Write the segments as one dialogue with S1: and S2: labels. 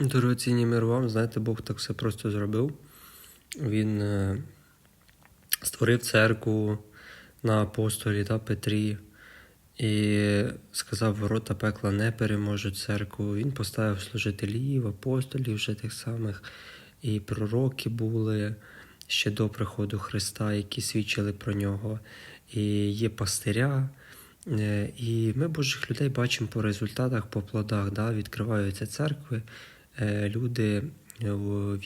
S1: Дорогоцінні мир вам, знаєте, Бог так все просто зробив. Він е, створив церкву на апостолі та Петрі і сказав, ворота пекла не переможуть церкву. Він поставив служителів, апостолів вже тих самих, і пророки були ще до приходу Христа, які свідчили про нього. І є пастиря. Е, І ми Божих людей бачимо по результатах, по плодах. Да? Відкриваються церкви, люди е,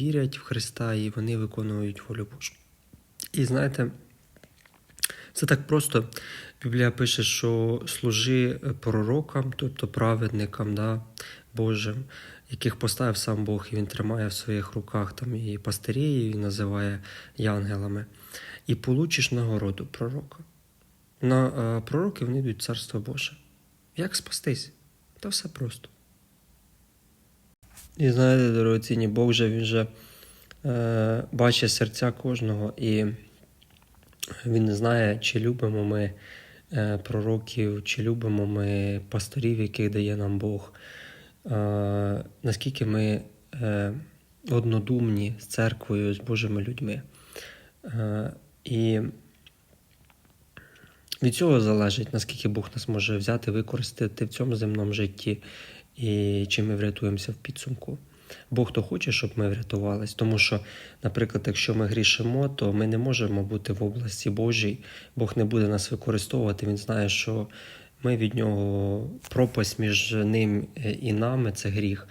S1: вірять в Христа і вони виконують волю Божу. І знаєте, це так просто. Біблія пише, що служи пророкам, тобто праведникам да, Божим, яких поставив сам Бог, і він тримає в своїх руках там і пастирі, і називає янголами. І получиш нагороду пророка. На е, пророки вони йдуть царство Боже. Як спастись? Та все просто. І знаєте, дорогоцінні, Бог вже він же е, бачить серця кожного, і він знає, чи любимо ми е, пророків, чи любимо ми пасторів, яких дає нам Бог, е, наскільки ми е, однодумні з церквою, з Божими людьми. Е, і від цього залежить, наскільки Бог нас може взяти, використати в цьому земному житті, і чи ми врятуємося в підсумку. Бог то хоче, щоб ми врятувались, тому що, наприклад, якщо ми грішимо, то ми не можемо бути в області Божій, Бог не буде нас використовувати. Він знає, що ми від нього пропасть між ним е, і нами це гріх.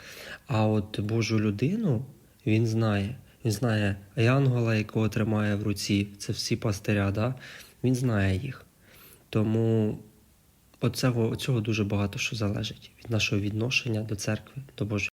S1: А от Божу людину він знає. Він знає янгола, якого тримає в руці, це всі пастиря, да? він знає їх. Тому оцього, цього дуже багато що залежить від нашого відношення до церкви, до Божої.